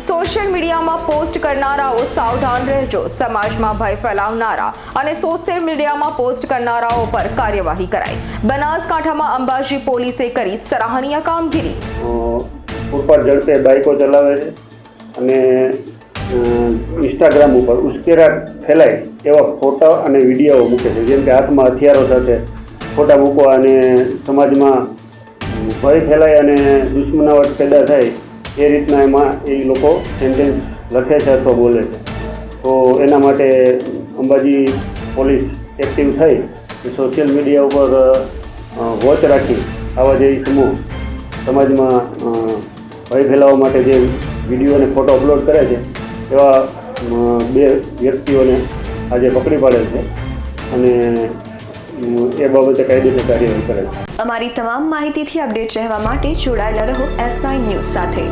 Social મીડિયામાં post કરનારાઓ સાવધાન રહેજો. સમાજમાં ભય ફેલાવનારા અને સોશિયલ મીડિયામાં પોસ્ટ કરનારાઓ પર કાર્યવાહી કરાઈ. બનાસકાંઠામાં અંબાજી પોલીસે કરી સરાહનીય કામગીરી. ઉપર ઝડપે બાઇકો ચલાવે છે અને ઇન્સ્ટાગ્રામ ઉપર ઉશ્કેરા ફેલાય એવા ફોટા અને વીડિયો મૂકે છે. જેમ કે હાથમાં હથિયારો સાથે ફોટા મૂકવા અને સમાજમાં ભય ફેલાય અને દુશ્મનાવટ પેદા થાય એ રીતના એમાં એ લોકો સેન્ટેન્સ લખે છે અથવા બોલે છે. તો એના માટે અંબાજી પોલીસ એક્ટિવ થઈ સોશિયલ મીડિયા ઉપર વોચ રાખી આવા જે સમૂહ સમાજમાં ભય ફેલાવવા માટે જે વીડિયો અને ફોટો અપલોડ કરે છે, એવા બે વ્યક્તિઓને આજે પકડી પાડે છે. અને એ બાબતે કાયદેસર કાર્યવાહી કરે અમારી તમામ માહિતીથી અપડેટ રહેવા માટે જોડાયેલા રહો એસ નાઇન ન્યૂઝ સાથે.